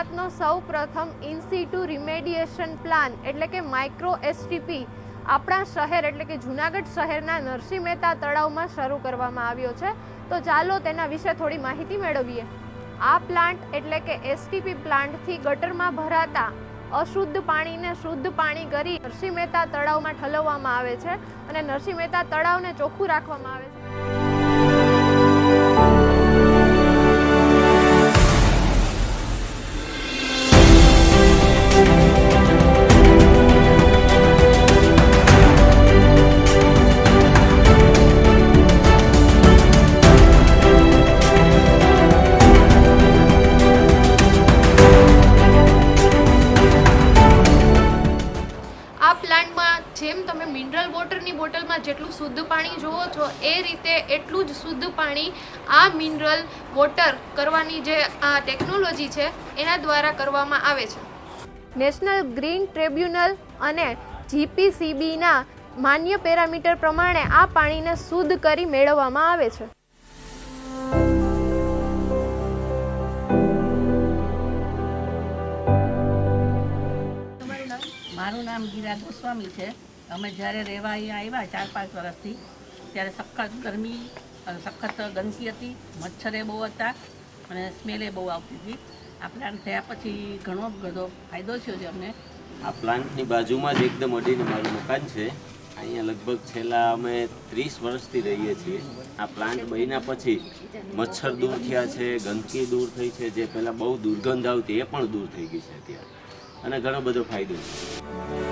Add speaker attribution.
Speaker 1: ભારતનો સૌ પ્રથમ ઇન્સિટુ રિમેડિએશન પ્લાન એટલે કે માઇક્રો એસટીપી આપણા શહેર એટલે કે જુનાગઢ શહેરના નરસિંહ મહેતા તળાવમાં શરૂ કરવામાં આવ્યો છે. તો ચાલો તેના વિશે થોડી માહિતી મેળવીએ. આ પ્લાન્ટ એટલે કે એસટીપી પ્લાન્ટથી ગટરમાં ભરાતા અશુદ્ધ પાણીને શુદ્ધ પાણી કરી નરસિંહ મહેતા તળાવમાં ઠલવવામાં આવે છે અને નરસિંહ મહેતા તળાવને ચોખ્ખું રાખવામાં આવે છે. તમે મિનરલ વોટરની બોટલમાં જેટલું શુદ્ધ પાણી જોવો છો એ રીતે એટલું જ શુદ્ધ પાણી આ મિનરલ વોટર કરવાની જે આ ટેકનોલોજી છે એના દ્વારા કરવામાં આવે છે. નેશનલ ગ્રીન ટ્રિબ્યુનલ અને જીપીસીબીના માન્ય પેરામીટર પ્રમાણે આ પાણીને શુદ્ધ કરી મેળવવામાં આવે છે.
Speaker 2: મારું નામ ગીરા ગોસ્વામી છે. અમે જ્યારે રહેવા અહીંયા આવ્યા ચાર પાંચ વર્ષથી ત્યારે સખત ગરમી સખત ગંદકી હતી, મચ્છરે બહુ હતા અને સ્મેલે બહુ આવતી હતી. આ પ્લાન્ટ થયા પછી ઘણો બધો ફાયદો થયો છે અમને.
Speaker 3: આ પ્લાન્ટની બાજુમાં જ એકદમ અડીને મારું મકાન છે. અહીંયા લગભગ છેલ્લા અમે ત્રીસ વર્ષથી રહીએ છીએ. આ પ્લાન્ટ બન્યા પછી મચ્છર દૂર થયા છે, ગંદકી દૂર થઈ છે, જે પહેલાં બહુ દુર્ગંધ આવતી, એ પણ દૂર થઈ ગઈ છે અત્યારે. અને ઘણો બધો ફાયદો છે.